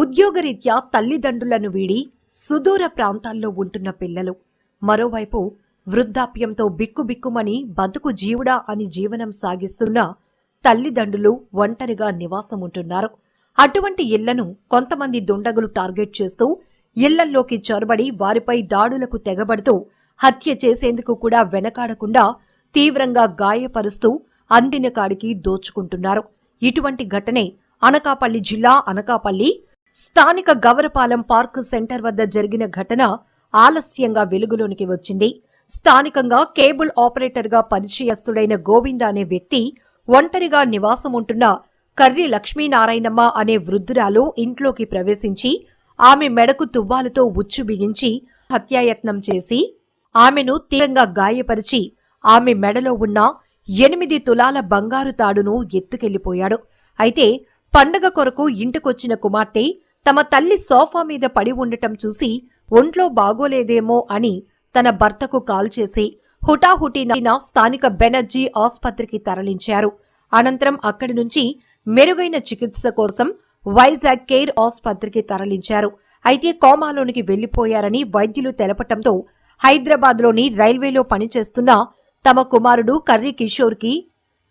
ఉద్యోగరీత్యా తల్లిదండ్రులను వీడి సుదూర ప్రాంతాల్లో ఉంటున్న పిల్లలు. మరోవైపు వృద్ధాప్యంతో బిక్కుబిక్కుమని బతుకు జీవుడా అని జీవనం సాగిస్తున్న తల్లిదండ్రులు ఒంటరిగా నివాసముంటున్నారు. అటువంటి ఇళ్ళను కొంతమంది దుండగులు టార్గెట్ చేస్తూ ఇళ్ళల్లోకి చొరబడి వారిపై దాడులకు తెగబడుతూ హత్య చేసేందుకు కూడా వెనకాడకుండా తీవ్రంగా గాయపరుస్తూ అందిన కాడికి దోచుకుంటున్నారు. ఇటువంటి ఘటనే అనకాపల్లి జిల్లా అనకాపల్లి స్థానిక గవరపాలెం పార్క్ సెంటర్ వద్ద జరిగిన ఘటన ఆలస్యంగా వెలుగులోనికి వచ్చింది. స్థానికంగా కేబుల్ ఆపరేటర్గా పరిచయస్తుడైన గోవింద అనే వ్యక్తి ఒంటరిగా నివాసముంటున్న కర్రి లక్ష్మీనారాయణమ్మ అనే వృద్ధురాలు ఇంట్లోకి ప్రవేశించి ఆమె మెడకు తువ్వాలతో ఉచ్చు బిగించి హత్యాయత్నం చేసి ఆమెను తీవ్రంగా గాయపరిచి ఆమె మెడలో ఉన్న ఎనిమిది తులాల బంగారు తాడును ఎత్తుకెళ్ళిపోయాడు. అయితే పండగ కొరకు ఇంటికొచ్చిన కుమార్తె తమ తల్లి సోఫా మీద పడి ఉండటం చూసి ఒంట్లో బాగోలేదేమో అని తన భర్తకు కాల్ చేసి హుటాహుటీన స్థానిక బెనర్జీ ఆస్పత్రికి తరలించారు. అనంతరం అక్కడి నుంచి మెరుగైన చికిత్స కోసం వైజాగ్ కేర్ ఆస్పత్రికి తరలించారు. అయితే కోమాలోనికి వెళ్ళిపోయారని వైద్యులు తెలపటంతో హైదరాబాద్లోని రైల్వేలో పనిచేస్తున్న తమ కుమారుడు కర్రి కిషోర్కి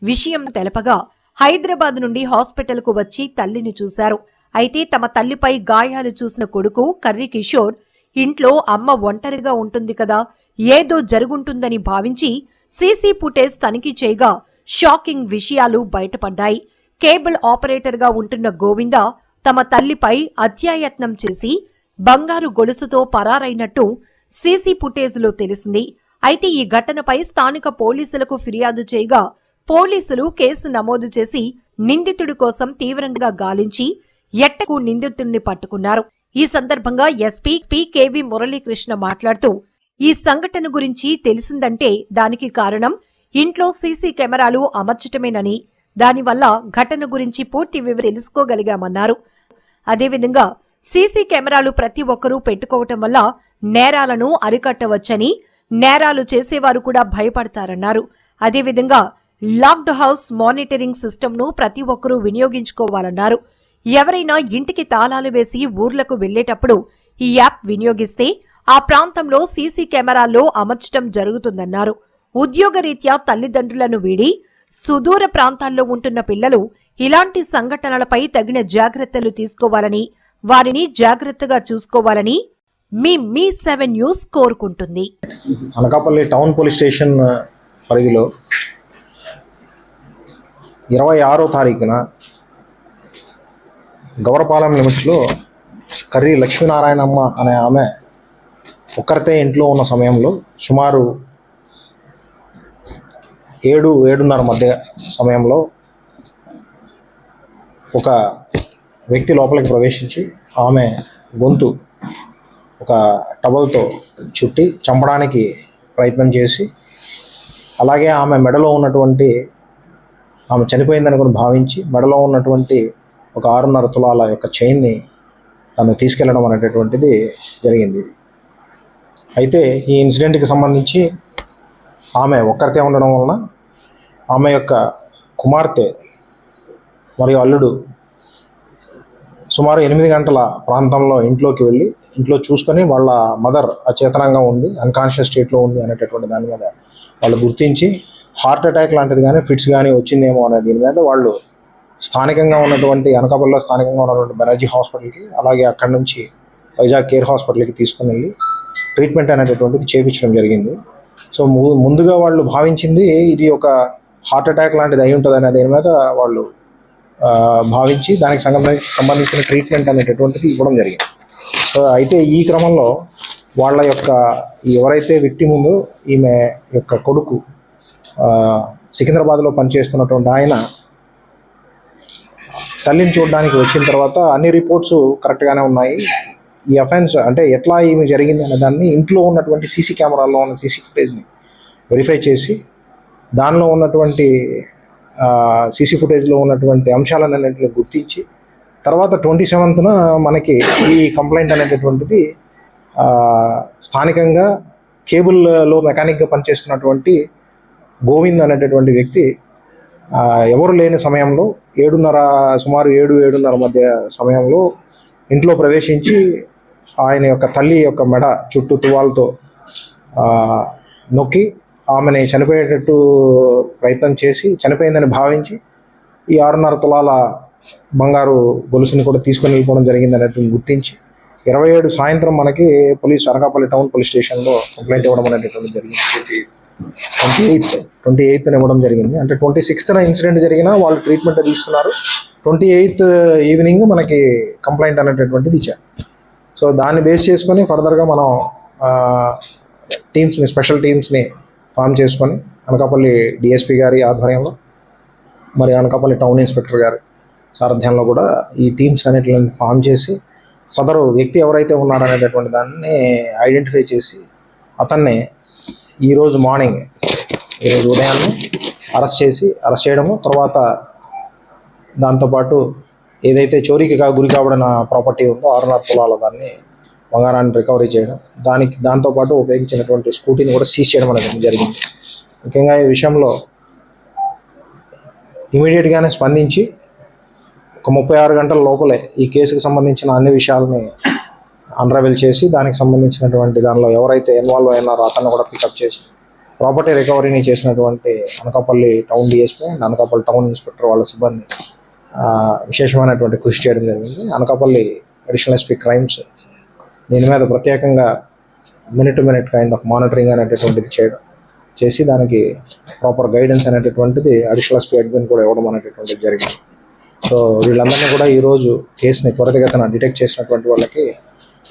విషయం తెలపగా హైదరాబాద్ నుండి హాస్పిటల్కు వచ్చి తల్లిని చూశారు. అయితే తమ తల్లిపై గాయాలు చూసిన కొడుకు కర్రి కిషోర్ ఇంట్లో అమ్మ ఒంటరిగా ఉంటుంది కదా ఏదో జరుగుంటుందని భావించి సీసీ ఫుటేజ్ తనిఖీ చేయగా షాకింగ్ విషయాలు బయటపడ్డాయి. కేబుల్ ఆపరేటర్గా ఉంటున్న గోవింద తమ తల్లిపై అత్యాయత్నం చేసి బంగారు గొలుసుతో పరారైనట్టు సీసీ ఫుటేజ్లో తెలిసింది. అయితే ఈ ఘటనపై స్థానిక పోలీసులకు ఫిర్యాదు చేయగా పోలీసులు కేసు నమోదు చేసి నిందితుడి కోసం తీవ్రంగా గాలించి ఎట్టకు నిందితుడిని పట్టుకున్నారు. ఈ సందర్భంగా ఎస్పీ పి కేవి మురళీకృష్ణ మాట్లాడుతూ ఈ సంఘటన గురించి తెలిసిందంటే దానికి కారణం ఇంట్లో సీసీ కెమెరాలు అమర్చటమేనని దానివల్ల ఘటన గురించి పూర్తి వివరం తెలుసుకోగలిగామన్నారు. అదేవిధంగా సీసీ కెమెరాలు ప్రతి ఒక్కరూ పెట్టుకోవటం వల్ల నేరాలను అరికట్టవచ్చని నేరాలు చేసేవారు కూడా భయపడతారన్నారు. అదేవిధంగా లాక్డ్ హౌస్ మానిటరింగ్ సిస్టమ్ను ప్రతి ఒక్కరూ వినియోగించుకోవాలన్నారు. ఎవరైనా ఇంటికి తాళాలు వేసి ఊర్లకు వెళ్ళేటప్పుడు ఈ యాప్ వినియోగిస్తే ఆ ప్రాంతంలో సీసీ కెమెరాల్లో అమర్చడం జరుగుతుందన్నారు. ఉద్యోగరీత్యా తల్లిదండ్రులను వీడి సుదూర ప్రాంతాల్లో ఉంటున్న పిల్లలు ఇలాంటి సంఘటనలపై తగిన జాగ్రత్తలు తీసుకోవాలని వారిని జాగ్రత్తగా చూసుకోవాలని మీ మీ సెవెన్ న్యూస్ కోరుకుంటుంది. అనకాపల్లి టౌన్ పోలీస్ స్టేషన్ పరిధిలో ఇరవై ఆరో తారీఖున గౌరపాలెం లిమిట్స్లో కర్రీ లక్ష్మీనారాయణమ్మ అనే ఆమె ఒక్కరితే ఇంట్లో ఉన్న సమయంలో సుమారు ఏడు ఏడున్నర మధ్య సమయంలో ఒక వ్యక్తి లోపలికి ప్రవేశించి ఆమె గొంతు ఒక టవల్తో చుట్టి చంపడానికి ప్రయత్నం చేసి అలాగే ఆమె మెడలో ఉన్నటువంటి ఆమె చనిపోయిందని కూడా భావించి మెడలో ఉన్నటువంటి ఒక ఆరున్నర తులాల యొక్క చైన్ని తను తీసుకెళ్ళడం అనేటటువంటిది జరిగింది. అయితే ఈ ఇన్సిడెంట్కి సంబంధించి ఆమె ఒక్కరితే ఉండడం వలన ఆమె యొక్క కుమార్తె మరియు అల్లుడు సుమారు ఎనిమిది గంటల ప్రాంతంలో ఇంట్లోకి వెళ్ళి ఇంట్లో చూసుకొని వాళ్ళ మదర్ అచేతనంగా ఉంది అన్కాన్షియస్ స్టేట్లో ఉంది అనేటటువంటి దాని మీద వాళ్ళు గుర్తించి హార్ట్ అటాక్ లాంటిది కానీ ఫిట్స్ కానీ వచ్చిందేమో అనే దీని మీద వాళ్ళు స్థానికంగా ఉన్నటువంటి అనకాపల్లిలో స్థానికంగా ఉన్నటువంటి బెనర్జీ హాస్పిటల్కి అలాగే అక్కడి నుంచి వైజాగ్ కేర్ హాస్పిటల్కి తీసుకుని వెళ్ళి ట్రీట్మెంట్ అనేటటువంటిది చేయించడం జరిగింది. సో ము- ముందుగా వాళ్ళు భావించింది ఇది ఒక హార్ట్ అటాక్ లాంటిది అయి ఉంటుంది అనే దీని మీద వాళ్ళు భావించి దానికి సంబంధించి సంబంధించిన ట్రీట్మెంట్ అనేటటువంటిది ఇవ్వడం జరిగింది. సో అయితే ఈ క్రమంలో వాళ్ళ యొక్క ఎవరైతే వ్యక్తి ముందు ఈమె యొక్క కొడుకు సికింద్రాబాద్లో పనిచేస్తున్నటువంటి ఆయన తల్లిని చూడడానికి వచ్చిన తర్వాత అన్ని రిపోర్ట్స్ కరెక్ట్గానే ఉన్నాయి. ఈ అఫెన్స్ అంటే ఎట్లా ఏమి జరిగింది అనే దాన్ని ఇంట్లో ఉన్నటువంటి సీసీ కెమెరాల్లో ఉన్న సీసీ ఫుటేజ్ని వెరిఫై చేసి దానిలో ఉన్నటువంటి సీసీ ఫుటేజ్లో ఉన్నటువంటి అంశాలన్నింటిని గుర్తించి తర్వాత ట్వంటీ సెవెంత్న మనకి ఈ కంప్లైంట్ అనేటటువంటిది స్థానికంగా కేబుల్లో మెకానిక్గా పనిచేస్తున్నటువంటి గోవింద్ అనేటటువంటి వ్యక్తి ఎవరు లేని సమయంలో ఏడున్నర సుమారు ఏడు ఏడున్నర మధ్య సమయంలో ఇంట్లో ప్రవేశించి ఆయన యొక్క తల్లి యొక్క మెడ చుట్టూ తువాలతో నొక్కి ఆమెని చనిపోయేటట్టు ప్రయత్నం చేసి చనిపోయిందని భావించి ఈ ఆరున్నర తులాల బంగారు గొలుసుని కూడా తీసుకొని వెళ్ళిపోవడం జరిగింది అనేది గుర్తించి ఇరవై ఏడు సాయంత్రం మనకి పోలీస్ అనకాపల్లి టౌన్ పోలీస్ స్టేషన్లో కంప్లైంట్ ఇవ్వడం అనేటటువంటి జరిగింది. ట్వంటీ ఎయిత్ ట్వంటీ ఎయిత్ ఇవ్వడం జరిగింది. అంటే ట్వంటీ సిక్స్త్న ఇన్సిడెంట్ జరిగినా వాళ్ళు ట్రీట్మెంట్ అది ఇస్తున్నారు ట్వంటీ ఎయిత్ ఈవినింగ్ మనకి కంప్లైంట్ అనేటటువంటిది ఇచ్చారు. సో దాన్ని బేస్ చేసుకొని ఫర్దర్గా మనం టీమ్స్ని స్పెషల్ టీమ్స్ని ఫామ్ చేసుకొని అనకాపల్లి డిఎస్పి గారి ఆధ్వర్యంలో మరి అనకాపల్లి టౌన్ ఇన్స్పెక్టర్ గారి సారథ్యంలో కూడా ఈ టీమ్స్ అనేటిని ఫామ్ చేసి సదరు వ్యక్తి ఎవరైతే ఉన్నారనేటటువంటి దాన్ని ఐడెంటిఫై చేసి అతన్ని ఈరోజు మార్నింగ్ ఈరోజు ఉదయాన్నే అరెస్ట్ చేసి అరెస్ట్ చేయడము తర్వాత దాంతోపాటు ఏదైతే చోరీకి గురి కాబడిన ప్రాపర్టీ ఉందో ఆరున్నర తులాల దాన్ని బంగారాన్ని రికవరీ చేయడం దానికి దాంతోపాటు ఉపయోగించినటువంటి స్కూటీని కూడా సీజ్ చేయడం అనేది జరిగింది. ముఖ్యంగా ఈ విషయంలో ఇమీడియట్గానే స్పందించి ఒక ముప్పై ఆరు గంటల లోపలే ఈ కేసుకు సంబంధించిన అన్ని విషయాలని అన్రవెల్ చేసి దానికి సంబంధించినటువంటి దానిలో ఎవరైతే ఇన్వాల్వ్ అయినారో అతను కూడా పికప్ చేసి ప్రాపర్టీ రికవరీని చేసినటువంటి Anakapalli town DSP and Anakapalli town inspector వాళ్ళ సిబ్బంది విశేషమైనటువంటి కృషి చేయడం జరిగింది. అనకాపల్లి అడిషనల్ ఎస్పీ క్రైమ్స్ దీని మీద ప్రత్యేకంగా minute to minute kind of monitoring అనేటటువంటిది చేయడం చేసి దానికి ప్రాపర్ గైడెన్స్ అనేటటువంటిది అడిషనల్ ఎస్పీ అడ్మిన్ కూడా ఇవ్వడం అనేటటువంటిది జరిగింది. సో వీళ్ళందరినీ కూడా ఈరోజు కేసుని త్వరితగతన డిటెక్ట్ చేసినటువంటి వాళ్ళకి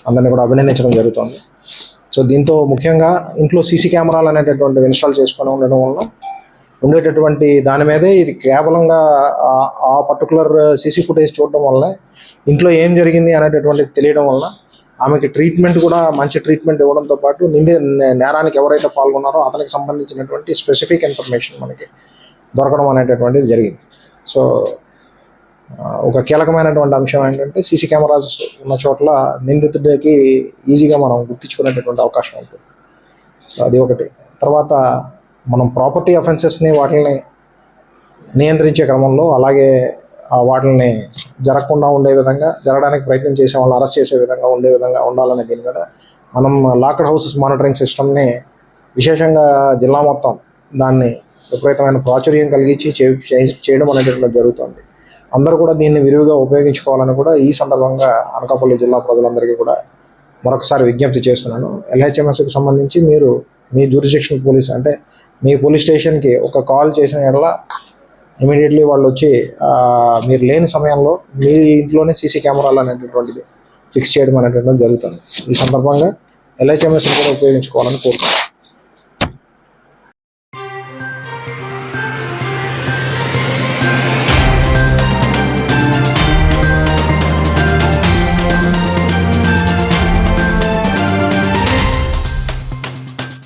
అందరినీ కూడా అభినందించడం జరుగుతుంది. సో దీంతో ముఖ్యంగా ఇంట్లో సీసీ కెమెరాలు అనేటటువంటివి ఇన్స్టాల్ చేసుకొని ఉండడం వల్ల ఉండేటటువంటి దాని మీదే ఇది కేవలంగా ఆ- పర్టికులర్ సీసీ ఫుటేజ్ చూడడం వల్ల ఇంట్లో ఏం జరిగింది అనేటటువంటిది తెలియడం వల్ల ఆమెకి ట్రీట్మెంట్ కూడా మంచి ట్రీట్మెంట్ ఇవ్వడంతో పాటు నిందే నేరానికి ఎవరైతే పాల్గొన్నారో అతనికి సంబంధించినటువంటి స్పెసిఫిక్ ఇన్ఫర్మేషన్ మనకి దొరకడం అనేటటువంటిది జరిగింది. సో ఒక కీలకమైనటువంటి అంశం ఏంటంటే సీసీ కెమెరాస్ ఉన్న చోట్ల నిందితుడికి ఈజీగా మనం గుర్తించుకునేటటువంటి అవకాశం ఉంటుంది. సో అది ఒకటి. తర్వాత మనం ప్రాపర్టీ అఫెన్సెస్ని వాటిని నియంత్రించే క్రమంలో అలాగే వాటిని జరగకుండా ఉండే విధంగా జరగడానికి ప్రయత్నం చేసే వాళ్ళని అరెస్ట్ చేసే విధంగా ఉండే విధంగా ఉండాలనే దీని మీద మనం లాక్డ్ హౌసెస్ మానిటరింగ్ సిస్టమ్ని విశేషంగా జిల్లా మొత్తం దాన్ని విపరీతమైన ప్రాచుర్యం కలిగించి చేయడం అనేటటువంటి జరుగుతుంది. అందరూ కూడా దీన్ని విరివిగా ఉపయోగించుకోవాలని కూడా ఈ సందర్భంగా అనకాపల్లి జిల్లా ప్రజలందరికీ కూడా మరొకసారి విజ్ఞప్తి చేస్తున్నాను. ఎల్హెచ్ఎంఎస్కి సంబంధించి మీరు మీ జ్యూరిడిక్షన్ పోలీస్ అంటే మీ పోలీస్ స్టేషన్కి ఒక కాల్ చేసిన ఎడల ఇమీడియట్లీ వాళ్ళు వచ్చి మీరు లేని సమయంలో మీ ఇంట్లోనే సీసీ కెమెరాలు అనేటటువంటిది ఫిక్స్ చేయడం అనేటటువంటి జరుగుతుంది. ఈ సందర్భంగా ఎల్హెచ్ఎంఎస్ని కూడా ఉపయోగించుకోవాలని కోరుకుంటున్నాను